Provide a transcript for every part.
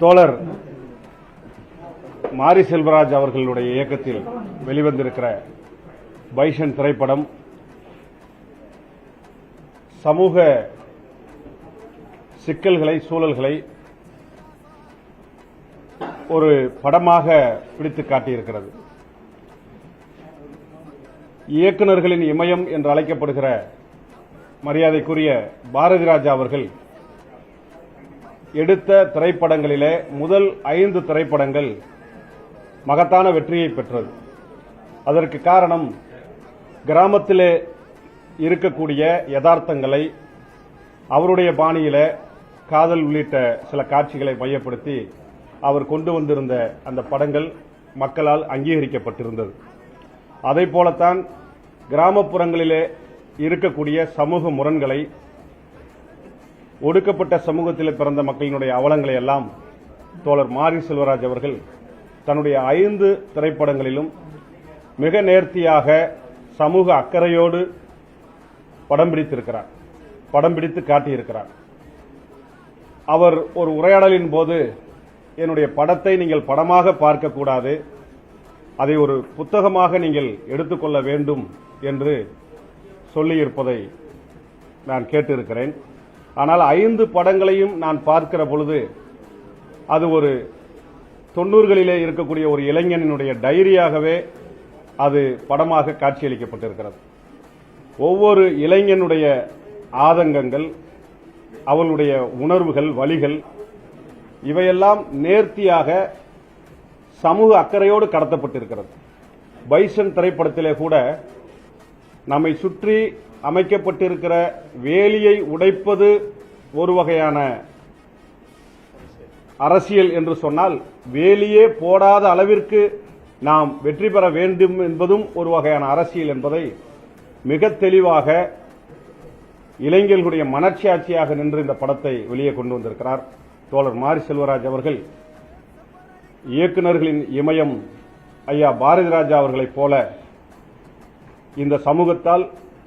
தோழர் மாரி செல்வராஜ் அவர்களுடைய இயக்கத்தில் வெளிவந்திருக்கிற பைஷன் திரைப்படம் சமூக சிக்கல்களை சூழல்களை ஒரு படமாக பிடித்து காட்டியிருக்கிறது. இயக்குநர்களின் இமயம் என்று அழைக்கப்படுகிற மரியாதைக்குரிய பாரதிராஜா அவர்கள் எடுத்த திரைப்படங்களிலே முதல் ஐந்து திரைப்படங்கள் மகத்தான வெற்றியை பெற்றது. அதற்கு காரணம் கிராமத்திலே இருக்கக்கூடிய யதார்த்தங்களை அவருடைய பாணியில காதல் உள்ளிட்ட சில காட்சிகளை மையப்படுத்தி அவர் கொண்டு வந்திருந்த அந்த படங்கள் மக்களால் அங்கீகரிக்கப்பட்டிருந்தது. அதை போலத்தான் கிராமப்புறங்களிலே இருக்கக்கூடிய சமூக முரண்களை ஒடுக்கப்பட்ட சமூகத்தில் பிறந்த மக்களினுடைய அவலங்களை எல்லாம் தோழர் மாரி செல்வராஜ் அவர்கள் தன்னுடைய ஐந்து திரைப்படங்களிலும் மிக நேர்த்தியாக சமூக அக்கறையோடு படம் பிடித்திருக்கிறார். படம் பிடித்து காட்டியிருக்கிறார். அவர் ஒரு உரையாடலின் போது என்னுடைய படத்தை நீங்கள் படமாக பார்க்கக்கூடாது அதை ஒரு புத்தகமாக நீங்கள் எடுத்துக்கொள்ள வேண்டும் என்று சொல்லியிருப்பதை நான் கேட்டிருக்கிறேன். ஆனால் ஐந்து படங்களையும் நான் பார்க்கிற பொழுது அது ஒரு தொண்ணூறுகளிலே இருக்கக்கூடிய ஒரு இளைஞனினுடைய டைரியாகவே அது படமாக காட்சியளிக்கப்பட்டிருக்கிறது. ஒவ்வொரு இளைஞனுடைய ஆதங்கங்கள் அவளுடைய உணர்வுகள் வழிகள் இவையெல்லாம் நேர்த்தியாக சமூக அக்கறையோடு கடத்தப்பட்டிருக்கிறது. பைசன் திரைப்படத்திலே கூட நம்மை சுற்றி அமைக்கப்பட்டிருக்கிற வேலியை உடைப்பது ஒரு வகையான அரசியல் என்று சொன்னால் வேலியே போடாத அளவிற்கு நாம் வெற்றி பெற வேண்டும் என்பதும் ஒரு வகையான அரசியல் என்பதை மிக தெளிவாக இளைஞர்களுடைய மனச்சாட்சியாக நின்று இந்த படத்தை வெளியே கொண்டு வந்திருக்கிறார். தோழர் மாரி செல்வராஜ் அவர்கள் இயக்குநர்களின் இமயம் ஐயா பாரதிராஜா அவர்களைப் போல இந்த சமூகத்தால்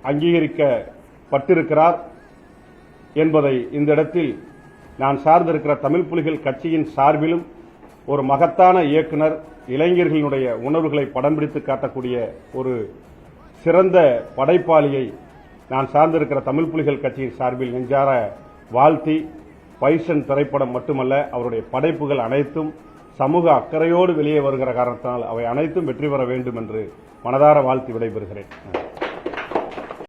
அங்கீகரிக்கப்பட்டிருக்கிறார் என்பதை இந்த இடத்தில் நான் சார்ந்திருக்கிற தமிழ் புலிகள் கட்சியின் சார்பிலும் ஒரு மகத்தான இயக்குனர் இளைஞர்களினுடைய உணர்வுகளை படம் பிடித்து காட்டக்கூடிய ஒரு சிறந்த படைப்பாளியை நான் சார்ந்திருக்கிற தமிழ் புலிகள் கட்சியின் சார்பில் நெஞ்சார வாழ்த்தி பைசன் திரைப்படம் மட்டுமல்ல அவருடைய படைப்புகள் அனைத்தும் சமூக அக்கறையோடு வெளியே வருகிற காரணத்தினால் அவை அனைத்தும் வெற்றி பெற வேண்டும் என்று மனதார வாழ்த்தி விடைபெறுகிறேன்.